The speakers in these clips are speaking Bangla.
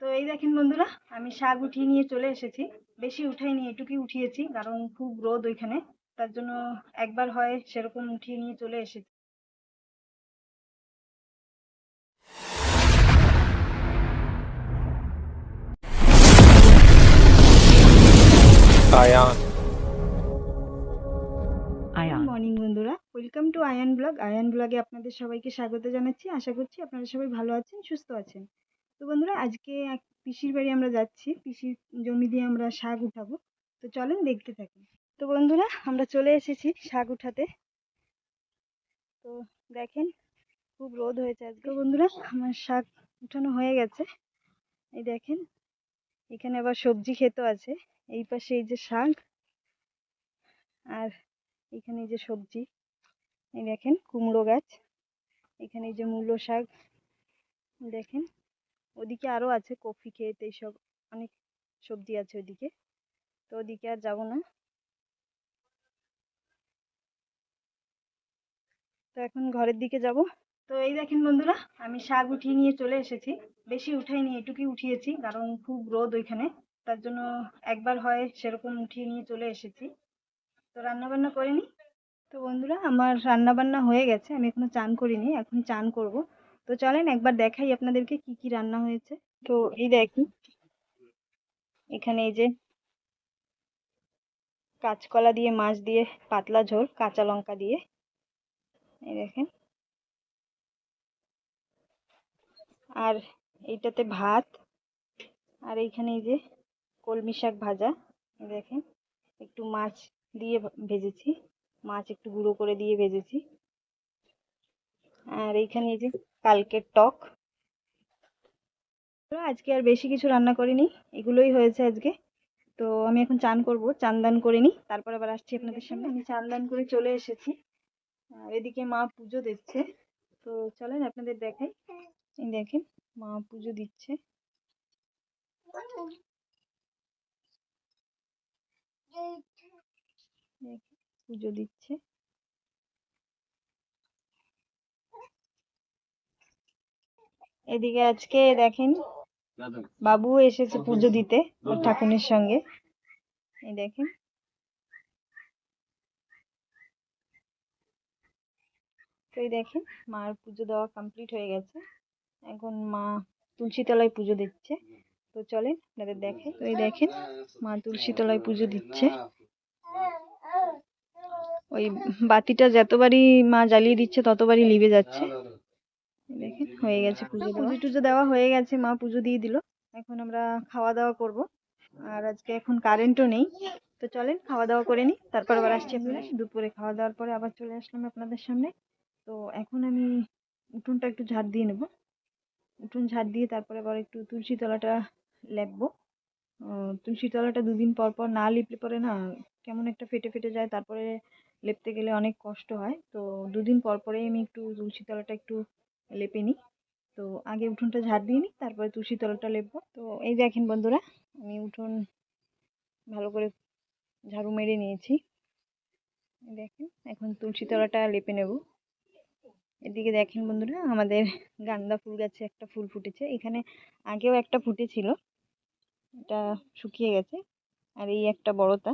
তো এই দেখেন বন্ধুরা আমি শাক উঠিয়ে নিয়ে চলে এসেছি। বেশি উঠাইনি এটুকুই উঠিয়েছি কারণ খুব রোদ ওইখানে। তার জন্য একবার হয় সেরকম উঠিয়ে নিয়ে চলে এসেছি. মর্নিং বন্ধুরা। Welcome to Ayan blog Ayan ব্লগে আপনাদের সবাইকে স্বাগত জানাচ্ছি। আশা করছি আপনারা সবাই ভালো আছেন সুস্থ আছেন। তো বন্ধুরা, আজকে এক পিসির বাড়ি আমরা যাচ্ছি। পিসির জমি দিয়ে আমরা শাক উঠাবো। তো চলেন দেখতে থাকি। তো বন্ধুরা, আমরা চলে এসেছি শাক উঠাতে। তো দেখেন, খুব রোদ হয়েছে আজকে। বন্ধুরা, আমার শাক উঠানো হয়ে গেছে। এই দেখেন, এখানে আবার সবজি ক্ষেতও আছে। এই পাশে এই যে শাক আর এখানে এই যে সবজি। এই দেখেন, কুমড়ো গাছ। এখানে এই যে মূলো শাক। দেখেন ওদিকে আরও আছে কফি ক্ষেত এইসব অনেক সবজি আছে ওদিকে। তো ওদিকে আর যাব না। তো এখন ঘরের দিকে যাব। তো এই দেখেন বন্ধুরা, আমি শাক উঠিয়ে নিয়ে চলে এসেছি। বেশি উঠাইনি, এটুকুই উঠিয়েছি, কারণ খুব রোদ ওইখানে। তার জন্য একবার হয় সেরকম উঠিয়ে নিয়ে চলে এসেছি। তো রান্না বান্না করিনি। তো বন্ধুরা, আমার রান্না বান্না হয়ে গেছে, আমি এখনও চান করিনি, এখন চান করব। তো চলেন একবার দেখাই আপনাদেরকে কি কি রান্না হয়েছে। তো এই দেখি এখানে এই যে কাঁচকলা দিয়ে মাছ দিয়ে পাতলা ঝোল, কাঁচা লঙ্কা দিয়ে। এই দেখেন। আর এইটাতে ভাত, আর এইখানে এই যে কলমি শাক ভাজা দেখেন। একটু মাছ দিয়ে ভেজেছি, মাছ একটু গুঁড়ো করে দিয়ে ভেজেছি। আর এইখানে এই যে কালকের টক। আজকে আর বেশি কিছু রান্না করিনি, এগুলোই হয়েছে আজকে। তো আমি এখন চান করব চান দান করে নিই তারপর আবার আসছি আপনাদের সামনে। আমি চান দান করে চলে এসেছি। আর এদিকে মা পুজো দিচ্ছে। তো চলেন আপনাদের দেখাই। দেখেন, মা পুজো দিচ্ছে। পুজো দিচ্ছে। এদিকে আজকে দেখেন বাবু এসেছে পুজো দিতে ওর ঠাকুরের সঙ্গে। এই দেখেন। তো এই দেখেন, মার পুজো দেওয়া কমপ্লিট হয়ে গেছে। এখন মা তুলসী তলায় পুজো দিচ্ছে। তো চলেন আপনাদের দেখাই। তো এই দেখেন, মা তুলসী তলায় পুজো দিচ্ছে। ওই বাতিটা যতবারই মা জ্বালিয়ে দিচ্ছে, ততবারই লিভে যাচ্ছে। দেখেন হয়ে গেছে পুজো পুজো টুজো দেওয়া হয়ে গেছে মা পুজো দিয়ে দিল। এখন আমরা খাওয়া দাওয়া করব। আর আজকে এখন কারেন্টও নেই। তো চলেন খাওয়া দাওয়া করে নিই। তারপর আবার আসছি আপনাদের দুপুরে খাওয়া দাওয়ার পরে আবার চলে আসলাম আপনাদের সামনে। তো এখন আমি উঠোনটা একটু ঝাড় দিয়ে নেব। উঠোন ঝাড় দিয়ে তারপরে আবার একটু তুলসী তলাটা লেপবো। তুলসী তলাটা দুদিন পর পর না লিপলে পরে না কেমন একটা ফেটে ফেটে যায়। তারপরে লেপতে গেলে অনেক কষ্ট হয়। তো দুদিন পর পরেই আমি একটু তুলসী তলাটা একটু লেপে নিই। তো আগে উঠোনটা ঝাড় দিয়ে নিই, তারপরে তুলসী তলাটা লেপবো। তো এই দেখেন বন্ধুরা, আমি উঠোন ভালো করে ঝাড়ু মেরে নিয়েছি। দেখেন, এখন তুলসী তলাটা লেপে নেব। এদিকে দেখেন বন্ধুরা, আমাদের গাঁদা ফুল গাছে একটা ফুল ফুটেছে। এখানে আগেও একটা ফুটেছিল, এটা শুকিয়ে গেছে। আর এই একটা বড়তা,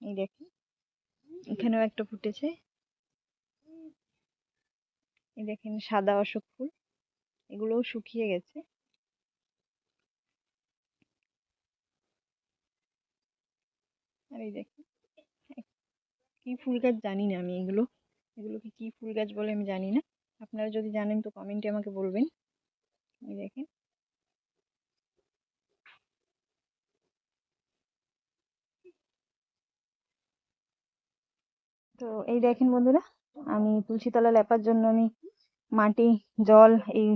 এই দেখেন, এখানেও একটা ফুটেছে। এই দেখেন সাদা অশোক ফুল, এগুলোও শুকিয়ে গেছে। আর এই দেখেন এক- কি ফুল গাছ জানি না আমি এগুলো, এগুলোকে কি ফুল গাছ বলে আমি জানি না। আপনারা যদি জানেন তো কমেন্টে আমাকে বলবেন। এই দেখেন। তো এই দেখেন বন্ধুরা আমি তুলসীতলা লেপার জন্য আমি মাটি, জল এই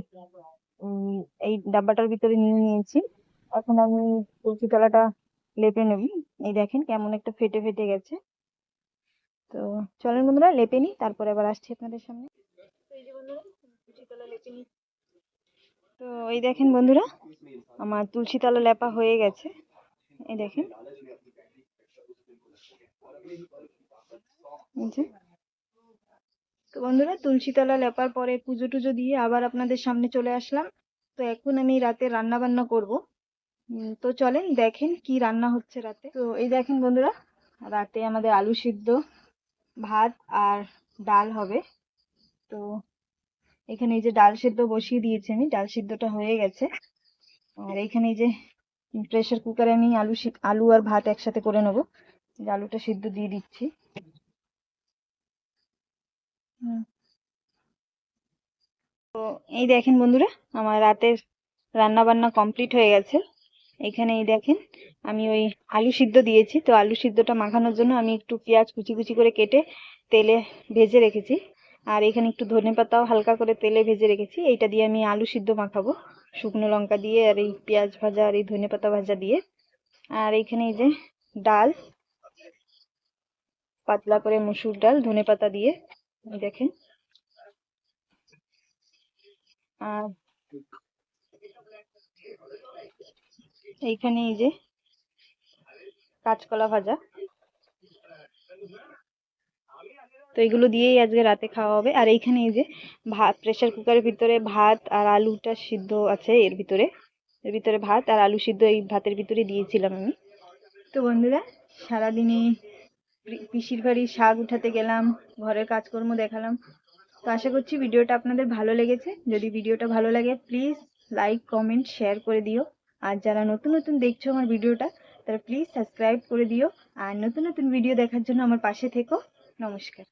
এই ডাব্বাটার ভিতরে নিয়ে নিয়েছি। এখন আমি তুলসী তলাটা লেপে নেব। এই দেখেন কেমন একটা ফেটে ফেটে গেছে। তো চলেন বন্ধুরা, লেপে নিই, তারপরে আবার আসছি আপনাদের সামনে। তো এই দেখেন বন্ধুরা, আমার তুলসী তলা লেপা হয়ে গেছে। এই দেখেন। তো বন্ধুরা, তুলসী তলা লেপার পরে পুজো টুজো দিয়ে আবার আপনাদের সামনে চলে আসলাম। তো এখন আমি রাতে রান্না বান্না করব তো চলেন দেখেন কি রান্না হচ্ছে রাতে। তো এই দেখেন বন্ধুরা, রাতে আমাদের আলু সিদ্ধ, ভাত আর ডাল হবে। তো এখানে এই যে ডাল সিদ্ধ বসিয়ে দিয়েছি আমি, ডাল সিদ্ধটা হয়ে গেছে। আর এখানে এই যে প্রেশার কুকারে আমি আলু আলু আর ভাত একসাথে করে নেব। আলুটা সিদ্ধ দিয়ে দিচ্ছি। তো এই দেখেন বন্ধুরা, আমার রাতের রান্না বান্না কমপ্লিট হয়ে গেছে। এখানে এই দেখেন, আমি ওই আলু সিদ্ধ দিয়েছি। তো আলু সিদ্ধটা মাখানোর জন্য আমি একটু পেঁয়াজ কুচি কুচি করে কেটে তেলে ভেজে রেখেছি। আর এখানে একটু ধনেপাতাও হালকা করে তেলে ভেজে রেখেছি। এইটা দিয়ে আমি আলু সিদ্ধ মাখাবো। শুকনো লঙ্কা দিয়ে আর এই পেঁয়াজ ভাজা আর এই ধনেপাতা ভাজা দিয়ে। আর এখানে এই যে ডাল, পাতলা করে মসুর ডাল ধনেপাতা দিয়ে। এই দেখেন। আর এইখানে এই যে কাঁচকলা ভাজা। তো এগুলো দিয়েই আজকে রাতে খাওয়া হবে। আর এইখানে এই যে ভাত প্রেসার কুকারের ভিতরে ভাত আর আলুটা সিদ্ধ আছে এর ভিতরে। এর ভিতরে ভাত আর আলু সিদ্ধ এই ভাতের ভিতরে দিয়েছিলাম আমি। তো বন্ধুরা, সারাদিনে পিসির বাড়ির শাক উঠাতে গেলাম, ঘরের কাজকর্ম দেখালাম। তো আশা করছি ভিডিওটা আপনাদের ভালো লেগেছে। যদি ভিডিওটা ভালো লাগে প্লিজ লাইক কমেন্ট শেয়ার করে দিও। আর যারা নতুন নতুন দেখছ আমার ভিডিওটা, তারা প্লিজ সাবস্ক্রাইব করে দিও। আর নতুন নতুন ভিডিও দেখার জন্য আমার পাশে থেকো। নমস্কার।